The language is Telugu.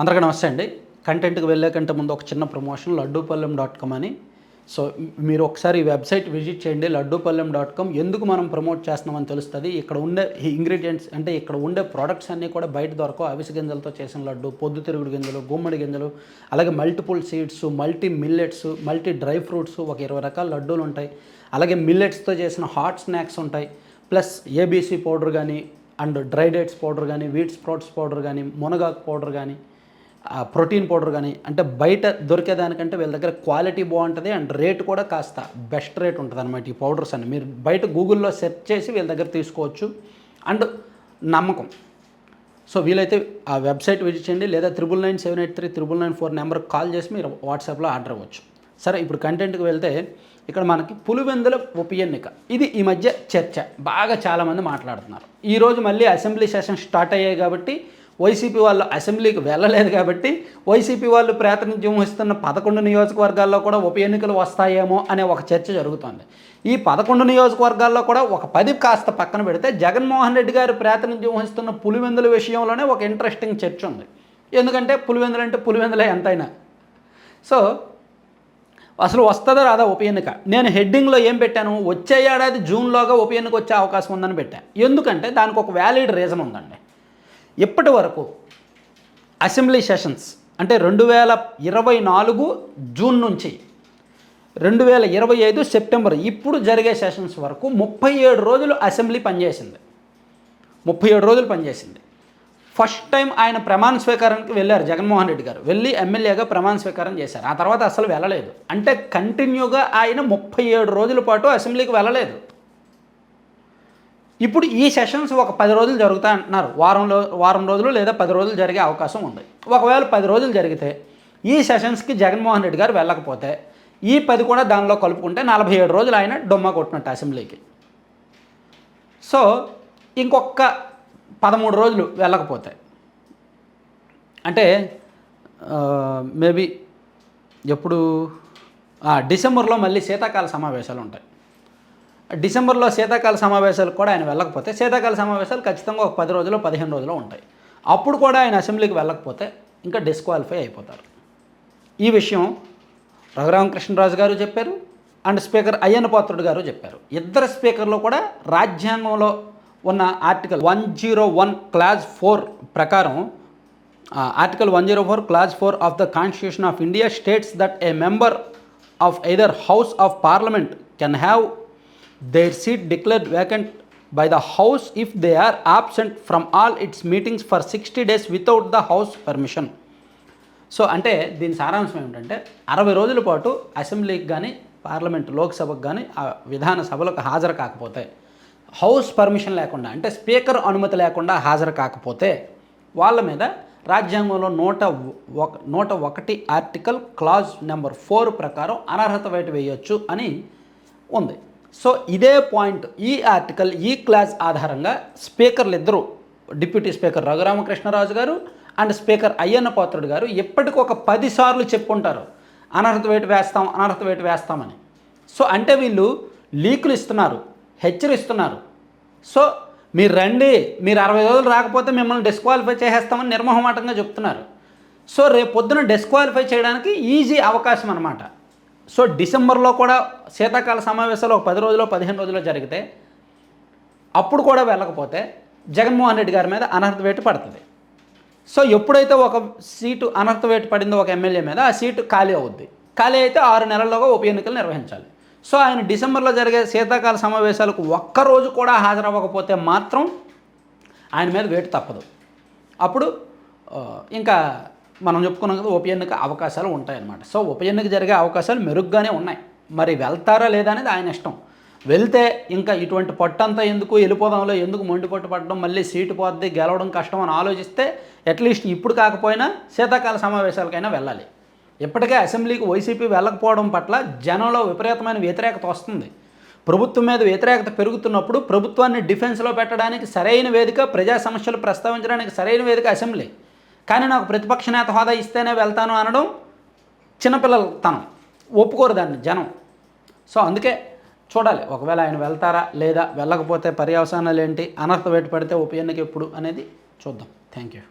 అందరికీ నమస్తే అండి. కంటెంట్కి వెళ్ళే కంటే ముందు ఒక చిన్న ప్రమోషన్ లడ్డూపల్లెం డాట్ కామ్ అని. సో మీరు ఒకసారి ఈ వెబ్సైట్ విజిట్ చేయండి లడ్డూపల్లెం డాట్ కామ్. ఎందుకు మనం ప్రమోట్ చేస్తున్నామని తెలుస్తుంది. ఇక్కడ ఉండే ఇంగ్రీడియంట్స్ అంటే ఇక్కడ ఉండే ప్రోడక్ట్స్ అన్నీ కూడా బయట దొరకవు. అవిసి గింజలతో చేసిన లడ్డు పొద్దుతిరుగుడు గింజలు గుమ్మడి గింజలు అలాగే multiple seeds multi millets multi dry fruits ఒక ఇరవై రకాల లడ్డూలు ఉంటాయి. అలాగే మిల్లెట్స్తో చేసిన హాట్ స్నాక్స్ ఉంటాయి. ప్లస్ ఏబీసీ పౌడర్ కానీ అండ్ డ్రై డేట్స్ పౌడర్ కానీ వీట్ స్ప్రౌట్స్ పౌడర్ కానీ మునగాకు పౌడర్ కానీ ప్రోటీన్ పౌడర్ కానీ అంటే బయట దొరికేదానికంటే వీళ్ళ దగ్గర క్వాలిటీ బాగుంటుంది అండ్ రేట్ కూడా కాస్త బెస్ట్ రేట్ ఉంటుంది అనమాట ఈ పౌడర్స్ అన్ని. మీరు బయట గూగుల్లో సెర్చ్ చేసి వీళ్ళ దగ్గర తీసుకోవచ్చు. అండ్ నమ్మకం. సో వీలైతే ఆ వెబ్సైట్ విజిట్ చేయండి. లేదా triple nine seven eight three triple nine four నెంబర్కి కాల్ చేసి మీరు వాట్సాప్లో ఆర్డర్ అవ్వచ్చు. సరే ఇప్పుడు కంటెంట్కి వెళ్తే ఇక్కడ మనకి పులివెందుల ఉప ఎన్నిక ఇది ఈ మధ్య చర్చ. బాగా చాలామంది మాట్లాడుతున్నారు. ఈరోజు మళ్ళీ అసెంబ్లీ సెషన్ స్టార్ట్ అయ్యాయి కాబట్టి వైసీపీ వాళ్ళు అసెంబ్లీకి వెళ్ళలేదు కాబట్టి వైసీపీ వాళ్ళు ప్రాతినిధ్యం వహిస్తున్న పదకొండు నియోజకవర్గాల్లో కూడా ఉప ఎన్నికలు వస్తాయేమో అనే ఒక చర్చ జరుగుతోంది. ఈ పదకొండు నియోజకవర్గాల్లో కూడా ఒక పది కాస్త పక్కన పెడితే జగన్మోహన్ రెడ్డి గారు ప్రాతినిధ్యం వహిస్తున్న పులివెందుల విషయంలోనే ఒక ఇంట్రెస్టింగ్ చర్చ ఉంది. ఎందుకంటే పులివెందులు అంటే పులివెందులే ఎంతైనా. సో అసలు వస్తుందో రాదా ఉప ఎన్నిక? నేను హెడ్డింగ్లో ఏం పెట్టాను? వచ్చే ఏడాది జూన్లోగా ఉప ఎన్నిక వచ్చే అవకాశం ఉందని పెట్టాను ఎందుకంటే దానికి ఒక వ్యాలిడ్ రీజన్ ఉందండి. ఇప్పటి వరకు? అసెంబ్లీ సెషన్స్ అంటే రెండు వేల ఇరవై నాలుగు జూన్ నుంచి రెండు వేల ఇరవై ఐదు సెప్టెంబర్ ఇప్పుడు జరిగే సెషన్స్ వరకు ముప్పై ఏడు రోజులు అసెంబ్లీ పనిచేసింది. ముప్పై ఏడు రోజులు పనిచేసింది. ఫస్ట్ టైం ఆయన ప్రమాణ స్వీకారానికి వెళ్ళారు జగన్మోహన్ రెడ్డి గారు. వెళ్ళి ఎమ్మెల్యేగా ప్రమాణ స్వీకారం చేశారు. ఆ తర్వాత అసలు వెళ్ళలేదు. అంటే కంటిన్యూగా ఆయన ముప్పై ఏడు రోజుల పాటు అసెంబ్లీకి వెళ్ళలేదు. ఇప్పుడు ఈ సెషన్స్ ఒక పది రోజులు జరుగుతా అంటున్నారు వారంలో వారం రోజులు లేదా పది రోజులు జరిగే అవకాశం ఉంది. ఒకవేళ పది రోజులు జరిగితే ఈ సెషన్స్కి జగన్మోహన్ రెడ్డి గారు వెళ్ళకపోతే ఈ పది కూడా దానిలో కలుపుకుంటే నలభై ఏడు రోజులు ఆయన డొమ్మ కొట్టినట్టు అసెంబ్లీకి. సో ఇంకొక పదమూడు రోజులు వెళ్ళకపోతే అంటే మేబీ ఎప్పుడు? డిసెంబర్లో మళ్ళీ శీతాకాల సమావేశాలు ఉంటాయి. డిసెంబర్లో శీతాకాల సమావేశాలకు కూడా ఆయన వెళ్ళకపోతే శీతాకాల సమావేశాలు ఖచ్చితంగా ఒక పది రోజులు పదిహేను రోజులు ఉంటాయి. అప్పుడు కూడా ఆయన అసెంబ్లీకి వెళ్ళకపోతే ఇంకా డిస్క్వాలిఫై అయిపోతారు. ఈ విషయం రఘురామకృష్ణరాజు గారు చెప్పారు అండ్ స్పీకర్ అయ్యన్న పాత్రుడు గారు చెప్పారు. ఇద్దరు స్పీకర్లు కూడా రాజ్యాంగంలో ఉన్న article one zero one clause four ప్రకారం article one zero four clause four of the constitution of India states that a member of either house of parliament can have their seat declare vacant by the house if they are absent from all its meetings for sixty days without the house permission so అంటే దీని సారాంశం ఏమిటంటే అరవై రోజుల పాటు అసెంబ్లీకి కానీ పార్లమెంట్ లోక్సభకు కానీ ఆ విధాన సభలకు హాజరు కాకపోతే హౌస్ పర్మిషన్ లేకుండా అంటే స్పీకర్ అనుమతి లేకుండా హాజరు కాకపోతే వాళ్ళ మీద రాజ్యాంగంలో నూట ఒక నూట ఒకటి ఆర్టికల్ క్లాజ్ నెంబర్ ఫోర్ ప్రకారం అనర్హత వేటు వేయొచ్చు అని ఉంది. సో ఇదే పాయింట్ ఈ ఆర్టికల్ ఈ క్లాస్ ఆధారంగా స్పీకర్లు ఇద్దరు డిప్యూటీ స్పీకర్ రఘురామకృష్ణరాజు గారు అండ్ స్పీకర్ అయ్యన్న పాత్రుడు గారు ఇప్పటికి ఒక పదిసార్లు చెప్పుకుంటారు అనర్హత వేటు వేస్తాం అనర్హత వేటు వేస్తామని. సో అంటే వీళ్ళు లీకులు ఇస్తున్నారు హెచ్చరిస్తున్నారు. సో మీరు రండి మీరు అరవై రోజులు రాకపోతే మిమ్మల్ని డిస్క్వాలిఫై చేసేస్తామని నిర్మోహమాటంగా చెప్తున్నారు. సో రేపు పొద్దున డిస్క్వాలిఫై చేయడానికి ఈజీ అవకాశం అనమాట సో డిసెంబర్లో కూడా శీతాకాల సమావేశాలు ఒక పది రోజులు పదిహేను రోజుల్లో జరిగితే అప్పుడు కూడా వెళ్ళకపోతే జగన్మోహన్ రెడ్డి గారి మీద అనర్హత వేటు పడుతుంది. సో ఎప్పుడైతే ఒక సీటు అనర్హత వేటు పడిందో ఒక ఎమ్మెల్యే మీద ఆ సీటు ఖాళీ అవుద్ది. ఖాళీ అయితే ఆరు నెలల్లోగా ఉప ఎన్నికలు నిర్వహించాలి. సో ఆయన డిసెంబర్లో జరిగే శీతాకాల సమావేశాలకు ఒక్కరోజు కూడా హాజరవ్వకపోతే మాత్రం ఆయన మీద వేటు తప్పదు. అప్పుడు ఇంకా మనం చెప్పుకున్నాం కదా ఉప ఎన్నిక అవకాశాలు ఉంటాయన్నమాట. సో ఉప ఎన్నిక జరిగే అవకాశాలు మెరుగ్గానే ఉన్నాయి. మరి వెళ్తారా లేదా అనేది ఆయన ఇష్టం. వెళ్తే ఇంకా ఇటువంటి పట్టంతా ఎందుకు వెళ్ళిపోదాంలో ఎందుకు మొండి పొట్టు పట్టడం మళ్ళీ సీటు పోద్ది గెలవడం కష్టం అని ఆలోచిస్తే అట్లీస్ట్ ఇప్పుడు కాకపోయినా శీతాకాల సమావేశాలకైనా వెళ్ళాలి. ఇప్పటికే అసెంబ్లీకి వైసీపీ వెళ్ళకపోవడం పట్ల జనంలో విపరీతమైన వ్యతిరేకత వస్తుంది. ప్రభుత్వం మీద వ్యతిరేకత పెరుగుతున్నప్పుడు ప్రభుత్వాన్ని డిఫెన్స్లో పెట్టడానికి సరైన వేదిక ప్రజా సమస్యలు ప్రస్తావించడానికి సరైన వేదిక అసెంబ్లీ. కానీ నాకు ప్రతిపక్ష నేత హోదా ఇస్తేనే వెళ్తాను అనడం చిన్నపిల్లల తనం. ఒప్పుకోరు దాన్ని జనం. సో అందుకే చూడాలి ఒకవేళ ఆయన వెళ్తారా లేదా వెళ్ళకపోతే పర్యవసానాలు ఏంటి అనర్థ పెట్టి పడితే ఉప ఎన్నిక ఎప్పుడు అనేది చూద్దాం. Thank you